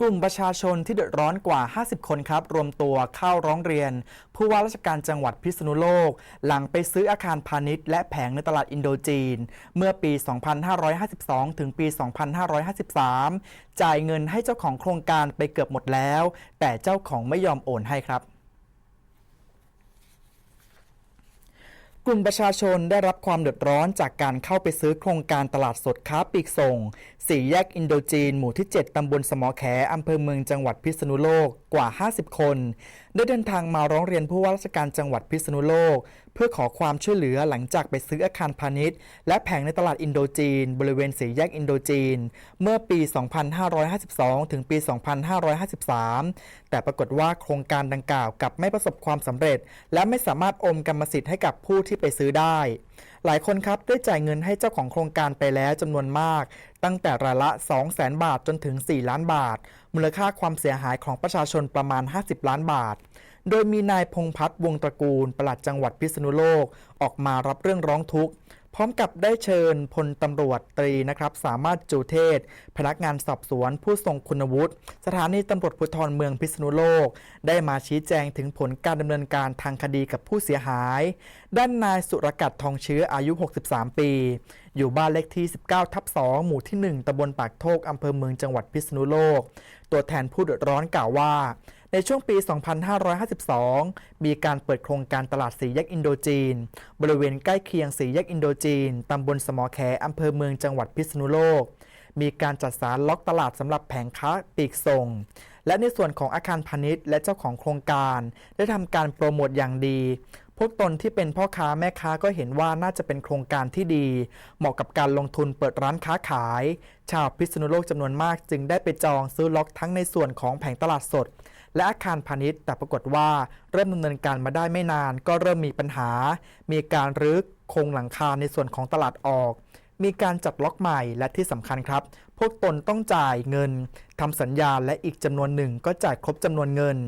กลุ่มประชาชนที่เดือดร้อนกว่า 50 คนครับ รวมตัวเข้าร้องเรียน ผู้ว่าราชการจังหวัดพิษณุโลก หลังไปซื้ออาคารพาณิชย์และแผงในตลาดอินโดจีน เมื่อปี 2552 ถึงปี 2553 จ่ายเงินให้เจ้าของโครงการไปเกือบหมดแล้ว แต่เจ้าของไม่ยอมโอนให้ครับ กลุ่มประชาชนได้รับความเดือดร้อนจากการเข้าไปซื้อโครงการตลาดสดค้าปลีกส่ง สี่แยกอินโดจีน หมู่ที่ 7 ตำบลสมอแขอำเภอเมืองจังหวัดพิษณุโลกกว่า 50 คน ได้เดินทางมาร้องเรียนผู้ว่าราชการจังหวัดพิษณุโลก เพื่อขอความช่วยเหลือหลังจากไปซื้ออาคารพาณิชย์ และแผงในตลาดอินโดจีน บริเวณสีแยกอินโดจีน เมื่อปี 2552 ถึงปี 2553 แต่ปรากฏว่าโครงการดังกล่าวกลับไม่ประสบความสำเร็จ และไม่สามารถอมกรรมสิทธิ์ให้กับผู้ที่ไปซื้อได้ หลายคนครับได้จ่ายเงินให้เจ้าของโครงการไปแล้วจำนวนมาก ตั้งแต่รายละ 200,000 บาทจนถึง 4 ล้านบาท มูลค่าความเสียหายของประชาชนประมาณ 50 ล้านบาท โดยมีนายพงพัฒน์วงศ์ตระกูลปลัดจังหวัดพิษณุโลก ออกมารับเรื่องร้องทุกข์ พร้อมกับได้เชิญพลตำรวจตรีนะครับ สามารถจูเทศ พนักงานสอบสวน ผู้ทรงคุณวุฒิ สถานีตำรวจภูธรเมืองพิษณุโลก ได้มาชี้แจงถึงผลการดำเนินการทางคดีกับผู้เสียหาย ด้านนายสุรกัดทองเชื้ออายุ 63 ปี อยู่บ้านเลขที่ 19 ทับ 2 หมู่ที่ 1ตำบลปากโทกอำเภอเมืองจังหวัดพิษณุโลก ตัวแทนผู้เดือดร้อนกล่าวว่า ในช่วงปี 2552 มีการเปิดโครงการตลาดสีแยกอินโดจีน บริเวณใกล้เคียงสีแยกอินโดจีน ตำบลสมอแขอำเภอเมืองจังหวัดพิษณุโลก มีการจัดสรรล็อกตลาดสำหรับแผงค้าปลีกส่ง และในส่วนของอาคารพาณิชย์และเจ้าของโครงการ ได้ทำการโปรโมทอย่างดี พวกตนที่เป็นพ่อค้าแม่ค้าก็เห็นว่าน่าจะเป็นโครงการที่ดี เหมาะกับการลงทุนเปิดร้านค้าขาย ชาวพิษณุโลกจำนวนมากจึงได้ไปจองซื้อล็อกทั้งในส่วนของแผงตลาดสด และอาคารพาณิชย์ แต่ปรากฏว่าเริ่มดำเนินการมาได้ไม่นาน ก็เริ่มมีปัญหา มีการรื้อโครงหลังคาในส่วนของตลาดออก มีการจัดล็อกใหม่และที่สำคัญครับ พวกตนต้องจ่ายเงินทำสัญญาและอีกจำนวนหนึ่งก็จ่ายครบจำนวนเงิน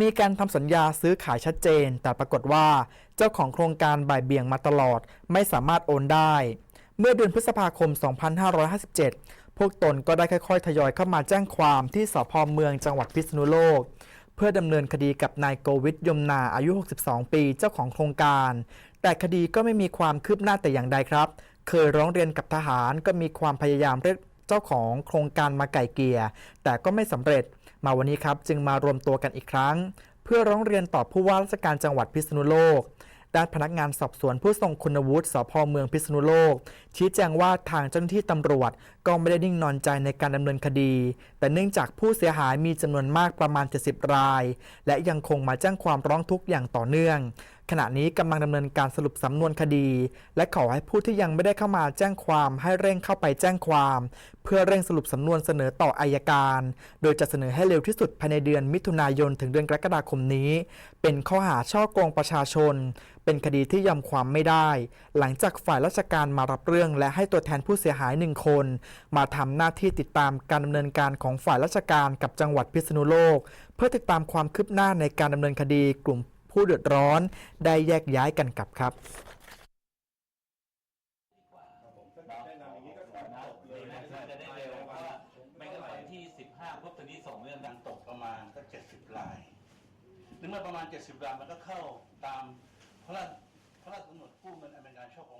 มีการทำสัญญาซื้อขายชัดเจน แต่ปรากฏว่า เจ้าของโครงการบ่ายเบี่ยงมาตลอด ไม่สามารถโอนได้ เมื่อเดือนพฤษภาคม 2557 พวกตนก็ได้ค่อยๆ ทยอยเข้ามาแจ้งความที่สพเมืองจังหวัดพิษณุโลก เพื่อดำเนินคดีกับนายโกวิทยมนาอายุ 62 ปีเจ้าของโครงการ แต่คดีก็ไม่มีความคืบหน้าแต่อย่างใดครับ เคยร้องเรียนกับทหารก็มีความพยายามเรียกเจ้าของโครงการมาไก่เกียแต่ก็ไม่สำเร็จ มาวันนี้ครับจึงมารวมตัวกันอีกครั้ง เพื่อร้องเรียนต่อผู้ว่าราชการจังหวัดพิษณุโลกด้านพนักงานสอบสวนผู้ทรงคุณวุฒิสพเมืองพิษณุโลก ชี้แจงว่าทางเจ้าหน้าที่ตำรวจก็ไม่ได้นิ่งนอนใจในการดำเนินคดี แต่เนื่องจากผู้เสียหายมีจำนวนมากประมาณ 70 ราย และยังคงมาแจ้งความร้องทุกข์อย่างต่อเนื่อง ขณะนี้กำลังดำเนินการสรุปสำนวนคดี และขอให้ผู้ที่ยังไม่ได้เข้ามาแจ้งความให้เร่งเข้าไปแจ้งความ เพื่อเร่งสรุปสำนวนเสนอต่ออายการ โดยจะเสนอให้เร็วที่สุดภายในเดือนมิถุนายนถึงเดือนกรกฎาคมนี้ เป็นข้อหาช่อโกงประชาชน เป็นคดีที่ยอมความไม่ได้ หลังจากฝ่ายราชการมารับเรื่อง และให้ตัวแทนผู้เสียหายหนึ่งคน มาทำหน้าที่ติดตามการดำเนินการของฝ่ายราชการกับจังหวัดพิษณุโลก เพื่อติดตามความคืบหน้าในการดำเนินคดีกลุ่ม ผู้เดือดร้อนได้แยกย้ายกันกลับครับลยนะจะได้เร็วเพราะว่าไม่งั้นวันที่15ปุ๊บตอนนี้ส่งเรื่องดังตกประมาณสักเจ็ดสิบลายนึกว่าประมาณ 70รายมันก็เข้าตามพระราชพระราชกำหนดกู้เงินอเมริกันช่อโกง